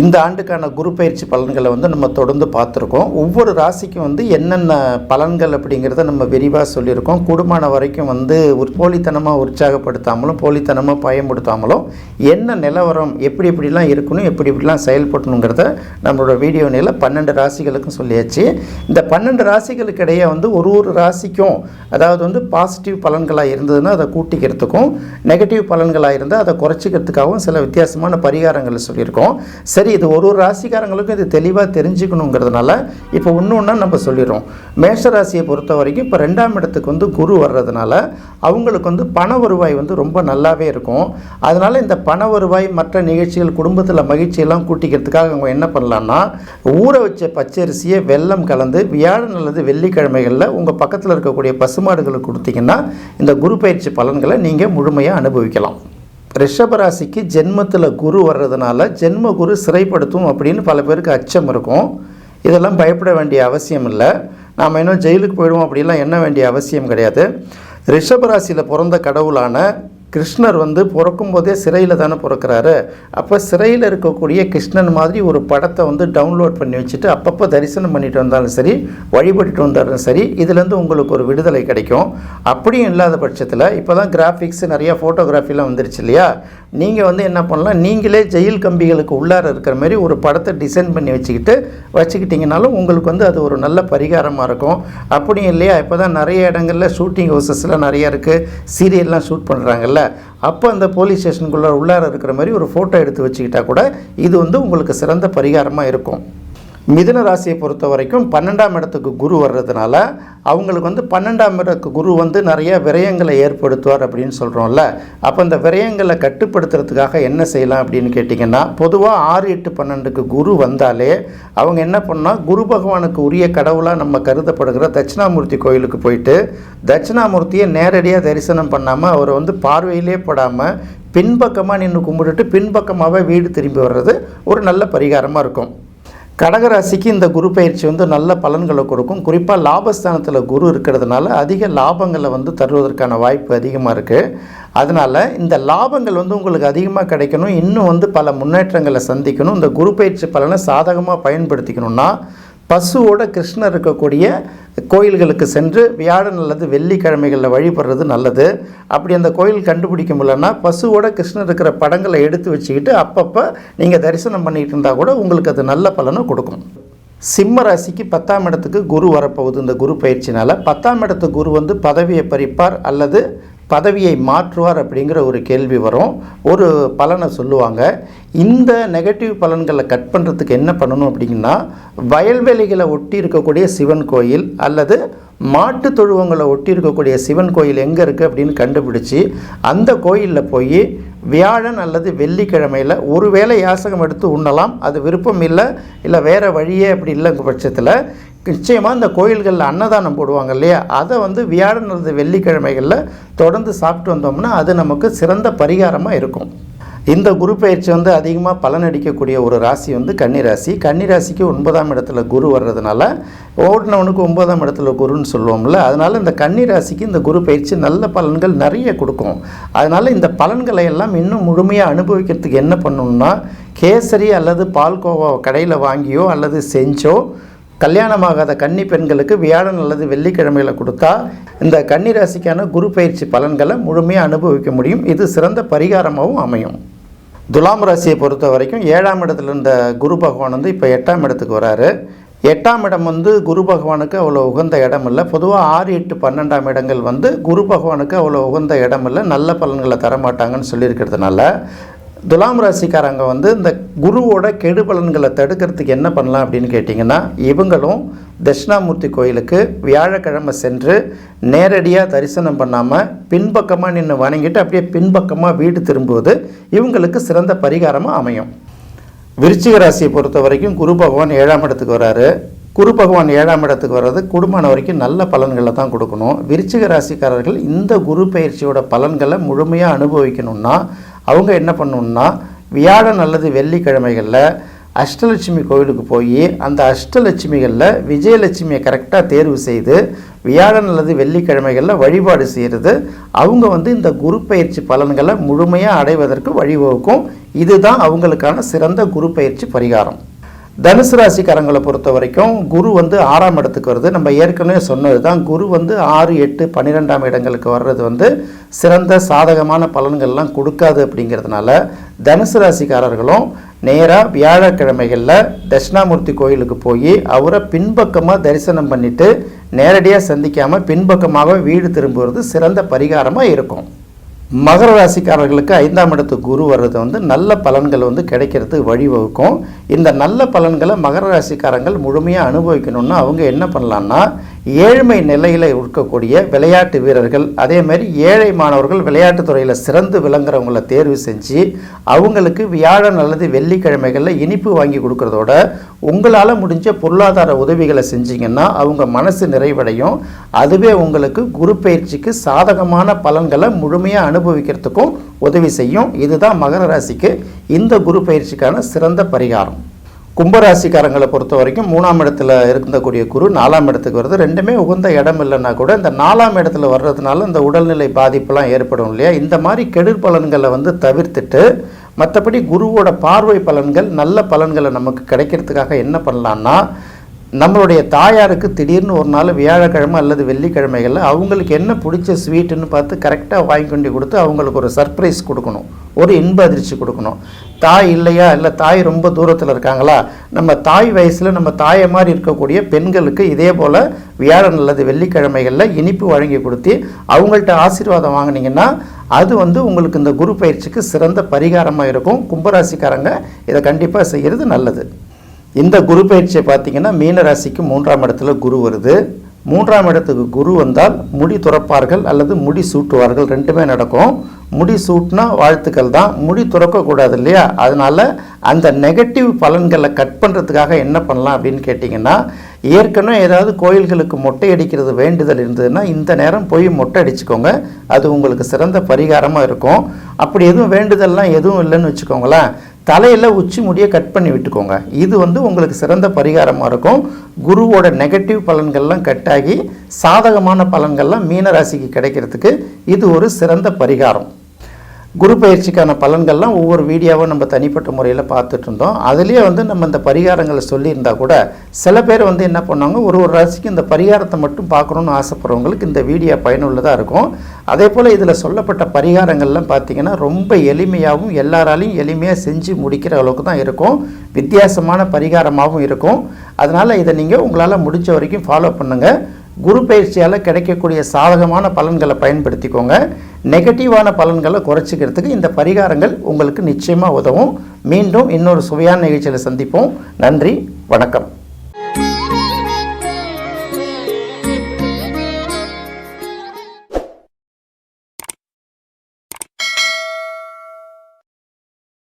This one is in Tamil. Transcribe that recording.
இந்த ஆண்டுக்கான குரு பயிற்சி பலன்களை வந்து நம்ம தொடர்ந்து பார்த்துருக்கோம். ஒவ்வொரு ராசிக்கும் வந்து என்னென்ன பலன்கள் அப்படிங்கிறத நம்ம விரிவாக சொல்லியிருக்கோம். கூடுமான வரைக்கும் வந்து ஒரு போலித்தனமாக உற்சாகப்படுத்தாமலும் போலித்தனமாக பயன்படுத்தாமலும் என்ன நிலவரம் எப்படி எப்படிலாம் இருக்கணும் எப்படி எப்படிலாம் செயல்படணுங்கிறத நம்மளோட வீடியோ நில பன்னெண்டு ராசிகளுக்கும் சொல்லியாச்சு. இந்த பன்னெண்டு ராசிகளுக்கு இடையே வந்து ஒரு ஒரு ராசிக்கும் அதாவது வந்து பாசிட்டிவ் பலன்களாக இருந்ததுன்னா அதை கூட்டிக்கிறதுக்கும் நெகட்டிவ் பலன்களாக இருந்தால் அதை குறைச்சிக்கிறதுக்காகவும் சில வித்தியாசமான பரிகாரங்கள் சொல்லியிருக்கோம். சரி இது ஒரு ஒரு ராசிக்காரங்களுக்கும் இது தெளிவாக தெரிஞ்சுக்கணுங்கிறதுனால இப்போ ஒன்று ஒன்றா நம்ம சொல்லிடுறோம். மேஷ ராசியை பொறுத்த வரைக்கும் இப்போ ரெண்டாம் இடத்துக்கு வந்து குரு வர்றதுனால அவங்களுக்கு வந்து பண வருவாய் வந்து ரொம்ப நல்லாவே இருக்கும். அதனால் இந்த பண வருவாய் மற்ற நிகழ்ச்சிகள் குடும்பத்தில் மகிழ்ச்சியெல்லாம் கூட்டிக்கிறதுக்காக அவங்க என்ன பண்ணலான்னா ஊற வச்ச பச்சரிசியை வெள்ளம் கலந்து வியாழன் அல்லது வெள்ளிக்கிழமைகளில் உங்கள் பக்கத்தில் இருக்கக்கூடிய பசுமாடுகளுக்கு கொடுத்தீங்கன்னா இந்த குரு பயிற்சி பலன்களை நீங்கள் முழுமையாக அனுபவிக்கலாம். ரிஷபராசிக்கு ஜென்மத்தில் குரு வர்றதுனால ஜென்ம குரு சிறைப்படுத்தும் அப்படின்னு பல பேருக்கு அச்சம் இருக்கும். இதெல்லாம் பயப்பட வேண்டிய அவசியம் இல்லை. நாம் இன்னும் ஜெயிலுக்கு போயிடுவோம் அப்படிலாம் எண்ண வேண்டிய அவசியம் கிடையாது. ரிஷபராசியில் பிறந்த கடவுளான கிருஷ்ணர் வந்து பிறக்கும் போதே சிறையில் தானே பிறக்கிறாரு. அப்போ சிறையில் இருக்கக்கூடிய கிருஷ்ணன் மாதிரி ஒரு படத்தை வந்து டவுன்லோட் பண்ணி வச்சுட்டு அப்பப்போ தரிசனம் பண்ணிட்டு வந்தாலும் சரி வழிபட்டுட்டு வந்தாலும் சரி இதுலேருந்து உங்களுக்கு ஒரு விடுதலை கிடைக்கும். அப்படியும் இல்லாத பட்சத்தில் இப்போ தான் கிராஃபிக்ஸ் நிறையா ஃபோட்டோகிராஃபிலாம் வந்துருச்சு இல்லையா? நீங்கள் வந்து என்ன பண்ணலாம்? நீங்களே ஜெயில் கம்பிகளுக்கு உள்ளார இருக்கிற மாதிரி ஒரு படத்தை டிசைன் பண்ணி வச்சுக்கிட்டு வச்சுக்கிட்டிங்கனாலும் உங்களுக்கு வந்து அது ஒரு நல்ல பரிகாரமாக இருக்கும். அப்படியும் இல்லையா? இப்போ தான் நிறைய இடங்களில் ஷூட்டிங் ஹவுசஸ்லாம் நிறையா இருக்குது சீரியல்லாம் ஷூட் பண்ணுறாங்கல்ல அப்போ அந்த போலீஸ் ஸ்டேஷனுக்குள்ளே உள்ளார இருக்கிற மாதிரி ஒரு ஃபோட்டோ எடுத்து வச்சுக்கிட்டா கூட இது வந்து உங்களுக்கு சிறந்த பரிகாரமாக இருக்கும். மிதுன ராசியை பொறுத்த வரைக்கும் பன்னெண்டாம் இடத்துக்கு குரு வர்றதுனால அவங்களுக்கு வந்து பன்னெண்டாம் இடத்துக்கு குரு வந்து நிறைய விரயங்களை ஏற்படுத்துவார் அப்படின்னு சொல்கிறோம்ல அப்போ இந்த விரயங்களை கட்டுப்படுத்துறதுக்காக என்ன செய்யலாம் அப்படின்னு கேட்டிங்கன்னா பொதுவாக ஆறு எட்டு பன்னெண்டுக்கு குரு வந்தாலே அவங்க என்ன பண்ணால் குரு பகவானுக்கு உரிய கடவுளாக நம்ம கருதப்படுகிற தட்சிணாமூர்த்தி கோயிலுக்கு போயிட்டு தட்சிணாமூர்த்தியை நேரடியாக தரிசனம் பண்ணாமல் அவரை வந்து பார்வையிலே படாமல் பின்பக்கமாக நின்று கும்பிட்டுட்டு பின்பக்கமாகவே வீடு திரும்பி வர்றது ஒரு நல்ல பரிகாரமாக இருக்கும். கடகராசிக்கு இந்த குரு பயிற்சி வந்து நல்ல பலன்களை கொடுக்கும். குறிப்பாக லாபஸ்தானத்தில் குரு இருக்கிறதுனால அதிக லாபங்களை வந்து தருவதற்கான வாய்ப்பு அதிகமாக இருக்குது அதனால் இந்த லாபங்கள் வந்து உங்களுக்கு அதிகமாக கிடைக்கணும். இன்னும் வந்து பல முன்னேற்றங்களை சந்திக்கணும். இந்த குரு பயிற்சி பலனை சாதகமாக பயன்படுத்திக்கணும்னா பசுவோட கிருஷ்ணர் இருக்கக்கூடிய கோயில்களுக்கு சென்று வியாழன் அல்லது வெள்ளிக்கிழமைகளில் வழிபடுறது நல்லது. அப்படி அந்த கோயில் கண்டுபிடிக்க முடியலன்னா பசுவோட கிருஷ்ணர் இருக்கிற படங்களை எடுத்து வச்சுக்கிட்டு அப்பப்போ நீங்கள் தரிசனம் பண்ணிட்டு இருந்தால் கூட உங்களுக்கு அது நல்ல பலனை கொடுக்கும். சிம்ம ராசிக்கு பத்தாம் இடத்துக்கு குரு வரப்போகுது. இந்த குரு பயிற்சினால் பத்தாம் இடத்து குரு வந்து பதவியை பறிப்பார் அல்லது பதவியை மாற்றுவார் அப்படிங்கிற ஒரு கேள்வி வரும். ஒரு பலனை சொல்லுவாங்க. இந்த நெகட்டிவ் பலன்களை கட் பண்ணுறதுக்கு என்ன பண்ணணும் அப்படின்னா வயல்வெளிகளை ஒட்டி இருக்கக்கூடிய சிவன் கோயில் அல்லது மாட்டு தொழுவங்களை ஒட்டி இருக்கக்கூடிய சிவன் கோயில் எங்கே இருக்குது அப்படின்னு கண்டுபிடிச்சி அந்த கோயிலில் போய் வியாழன் அல்லது வெள்ளிக்கிழமையில் ஒருவேளை யாசகம் எடுத்து உண்ணலாம். அது விருப்பம் இல்லை இல்லை வேறு வழியே அப்படி இல்லைங்க பட்சத்தில் நிச்சயமாக இந்த கோயில்களில் அன்னதானம் போடுவாங்க இல்லையா? அதை வந்து வியாழன் வெள்ளிக்கிழமைகளில் தொடர்ந்து சாப்பிட்டு வந்தோம்னா அது நமக்கு சிறந்த பரிகாரமாக இருக்கும். இந்த குரு பயிற்சி வந்து அதிகமாக பலனடிக்கக்கூடிய ஒரு ராசி வந்து கன்னிராசி. கன்னிராசிக்கு ஒன்பதாம் இடத்துல குரு வர்றதுனால ஓடினவனுக்கு ஒன்பதாம் இடத்துல குருன்னு சொல்லுவோம்ல அதனால் இந்த கன்னிராசிக்கு இந்த குரு பயிற்சி நல்ல பலன்கள் நிறைய கொடுக்கும். அதனால் இந்த பலன்களை எல்லாம் இன்னும் முழுமையாக அனுபவிக்கிறதுக்கு என்ன பண்ணணும்னா கேசரி அல்லது பால்கோவா கடையில் வாங்கியோ அல்லது செஞ்சோ கல்யாணமாகாத கன்னி பெண்களுக்கு வியாழன் அல்லது வெள்ளிக்கிழமையில் கொடுத்தா இந்த கன்னி ராசிக்கான குரு பயிற்சி பலன்களை முழுமையாக அனுபவிக்க முடியும். இது சிறந்த பரிகாரமாகவும் அமையும். துலாம் ராசியை பொறுத்த வரைக்கும் ஏழாம் இடத்துல இருந்த குரு பகவான் வந்து இப்போ எட்டாம் இடத்துக்கு வராரு. எட்டாம் இடம் வந்து குரு பகவானுக்கு அவ்வளோ உகந்த இடம் இல்லை. பொதுவாக ஆறு எட்டு பன்னெண்டாம் இடங்கள் வந்து குரு பகவானுக்கு அவ்வளோ உகந்த இடம் இல்லை. நல்ல பலன்களை தரமாட்டாங்கன்னு சொல்லியிருக்கிறதுனால துலாம் ராசிக்காரங்க வந்து இந்த குருவோட கெடு பலன்களை தடுக்கிறதுக்கு என்ன பண்ணலாம் அப்படின்னு கேட்டிங்கன்னா இவங்களும் தட்சிணாமூர்த்தி கோயிலுக்கு வியாழக்கிழமை சென்று நேரடியாக தரிசனம் பண்ணாமல் பின்பக்கமாக நின்று வணங்கிட்டு அப்படியே பின்பக்கமாக வீடு திரும்புவது இவங்களுக்கு சிறந்த பரிகாரமாக அமையும். விருச்சிக ராசியை பொறுத்த வரைக்கும் குரு பகவான் ஏழாம் இடத்துக்கு வராரு. குரு பகவான் ஏழாம் இடத்துக்கு வர்றது குடும்பம் வரைக்கும் நல்ல பலன்களை தான் கொடுக்கணும். விருச்சிக ராசிக்காரர்கள் இந்த குரு பயிற்சியோட பலன்களை முழுமையாக அனுபவிக்கணும்னா அவங்க என்ன பண்ணணும்னா வியாழன் அல்லது வெள்ளிக்கிழமைகளில் அஷ்டலட்சுமி கோவிலுக்கு போய் அந்த அஷ்டலட்சுமிகளில் விஜயலட்சுமியை கரெக்டாக தேர்வு செய்து வியாழன் அல்லது வெள்ளிக்கிழமைகளில் வழிபாடு செய்கிறது அவங்க வந்து இந்த குரு பயிற்சி பலன்களை முழுமையாக அடைவதற்கு வழிவகுக்கும். இதுதான் அவங்களுக்கான சிறந்த குரு பயிற்சி பரிகாரம். தனுசு ராசிக்காரங்களை பொறுத்த வரைக்கும் குரு வந்து ஆறாம் இடத்துக்கு வருது. நம்ம ஏற்கனவே சொன்னது தான் குரு வந்து ஆறு எட்டு பன்னிரெண்டாம் இடங்களுக்கு வர்றது வந்து சிறந்த சாதகமான பலன்கள்லாம் கொடுக்காது அப்படிங்கிறதுனால தனுசு ராசிக்காரர்களும் நேராக வியாழக்கிழமைகளில் தட்சிணாமூர்த்தி கோயிலுக்கு போய் அவரை பின்பக்கமாக தரிசனம் பண்ணிட்டு நேரடியாக சந்திக்காமல் பின்பக்கமாக வீடு திரும்புவது சிறந்த பரிகாரமாக இருக்கும். மகர ராசிக்காரர்களுக்கு ஐந்தாம் இடத்து குரு வர்றது வந்து நல்ல பலன்கள் வந்து கிடைக்கிறது வழிவகுக்கும். இந்த நல்ல பலன்களை மகர ராசிக்காரங்கள் முழுமையாக அனுபவிக்கணும்னா அவங்க என்ன பண்ணலான்னா ஏழ்மை நிலையில் இருக்கக்கூடிய விளையாட்டு வீரர்கள் அதே மாதிரி ஏழை மாணவர்கள் விளையாட்டு துறையில் சிறந்து விளங்குறவங்களை தேர்வு செஞ்சு அவங்களுக்கு வியாழன் அல்லது வெள்ளிக்கிழமைகளில் இனிப்பு வாங்கி கொடுக்குறதோட உங்களால் முடிஞ்ச பொருளாதார உதவிகளை செஞ்சீங்கன்னா அவங்க மனசு நிறைவடையும். அதுவே உங்களுக்கு குரு பயிற்சிக்கு சாதகமான பலன்களை முழுமையாக அனுபவிக்கிறதுக்கும் உதவி செய்யும். இதுதான் மகர ராசிக்கு இந்த குரு பயிற்சிக்கான சிறந்த பரிகாரம். கும்பராசிக்காரங்களை பொறுத்த வரைக்கும் மூணாம் இடத்துல இருக்கக்கூடிய குரு நாலாம் இடத்துக்கு வருது. ரெண்டுமே உகந்த இடம் இல்லைன்னா கூட இந்த நாலாம் இடத்துல வர்றதுனால இந்த உடல்நிலை பாதிப்புலாம் ஏற்படும் இல்லையா? இந்த மாதிரி கெடுபலன்களை வந்து தவிர்த்துட்டு மற்றபடி குருவோட பார்வை பலன்கள் நல்ல பலன்களை நமக்கு கிடைக்கிறதுக்காக என்ன பண்ணலான்னா நம்மளுடைய தாயாருக்கு திடீர்னு ஒரு நாள் வியாழக்கிழமை அல்லது வெள்ளிக்கிழமைகளில் அவங்களுக்கு என்ன பிடிச்ச ஸ்வீட்டுன்னு பார்த்து கரெக்டாக வாங்கி கொண்டு கொடுத்து அவங்களுக்கு ஒரு சர்ப்ரைஸ் கொடுக்கணும். ஒரு இன்ப அதிர்ச்சி கொடுக்கணும். தாய் இல்லையா? இல்லை தாய் ரொம்ப தூரத்தில் இருக்காங்களா? நம்ம தாய் வயசில் நம்ம தாயை மாதிரி இருக்கக்கூடிய பெண்களுக்கு இதே போல் வியாழன் அல்லது வெள்ளிக்கிழமைகளில் இனிப்பு வழங்கி கொடுத்து அவங்கள்ட்ட ஆசீர்வாதம் வாங்கினீங்கன்னா அது வந்து உங்களுக்கு இந்த குரு பயிற்சிக்கு சிறந்த பரிகாரமாக இருக்கும். கும்பராசிக்காரங்க இதை கண்டிப்பாக செய்கிறது நல்லது. இந்த குரு பயிற்சியை பார்த்தீங்கன்னா மீன ராசிக்கு மூன்றாம் இடத்துல குரு வருது. மூன்றாம் இடத்துக்கு குரு வந்தால் முடி துறப்பார்கள் அல்லது முடி சூட்டுவார்கள். ரெண்டுமே நடக்கும். முடி சூட்டினா வாழ்த்துக்கள் தான். முடி துறக்கக்கூடாது இல்லையா? அதனால் அந்த நெகட்டிவ் பலன்களை கட் பண்ணுறதுக்காக என்ன பண்ணலாம் அப்படின்னு கேட்டிங்கன்னா ஏற்கனவே ஏதாவது கோயில்களுக்கு மொட்டை அடிக்கிறது வேண்டுதல் இருந்ததுன்னா இந்த நேரம் போய் மொட்டை அடிச்சுக்கோங்க. அது உங்களுக்கு சிறந்த பரிகாரமாக இருக்கும். அப்படி எதுவும் வேண்டுதல்லாம் எதுவும் இல்லைன்னு வச்சுக்கோங்களேன். தலையில் உச்சி முடியை கட் பண்ணி விட்டுக்கோங்க. இது வந்து உங்களுக்கு சிறந்த பரிகாரமாக இருக்கும். குருவோட நெகட்டிவ் பலன்கள்லாம் கட் ஆகி சாதகமான பலன்கள்லாம் மீனராசிக்கு கிடைக்கிறதுக்கு இது ஒரு சிறந்த பரிகாரம். குரு பயிற்சிக்கான பலன்கள்லாம் ஒவ்வொரு வீடியோவும் நம்ம தனிப்பட்ட முறையில் பார்த்துட்டு இருந்தோம். அதுலேயே வந்து நம்ம இந்த பரிகாரங்களை சொல்லியிருந்தா கூட சில பேர் வந்து என்ன பண்ணுவாங்க ஒரு ஒரு ராசிக்கு இந்த பரிகாரத்தை மட்டும் பார்க்கணுன்னு ஆசைப்படுறவங்களுக்கு இந்த வீடியோ பயனுள்ளதாக இருக்கும். அதே போல் இதில் சொல்லப்பட்ட பரிகாரங்கள்லாம் பார்த்தீங்கன்னா ரொம்ப எளிமையாகவும் எல்லாராலையும் எளிமையாக செஞ்சு முடிக்கிற அளவுக்கு தான் இருக்கும். வித்தியாசமான பரிகாரமாகவும் இருக்கும். அதனால் இதை நீங்கள் உங்களால் முடிஞ்ச வரைக்கும் ஃபாலோ பண்ணுங்கள் குரு பயிற்சியால் கிடைக்கக்கூடிய சாதகமான பலன்களை பயன்படுத்திக்கோங்க. நெகட்டிவான பலன்களை குறைச்சிக்கிறதுக்கு இந்த பரிகாரங்கள் உங்களுக்கு நிச்சயமாக உதவும். மீண்டும் இன்னொரு சுவையான நிகழ்ச்சியில் சந்திப்போம். நன்றி வணக்கம்.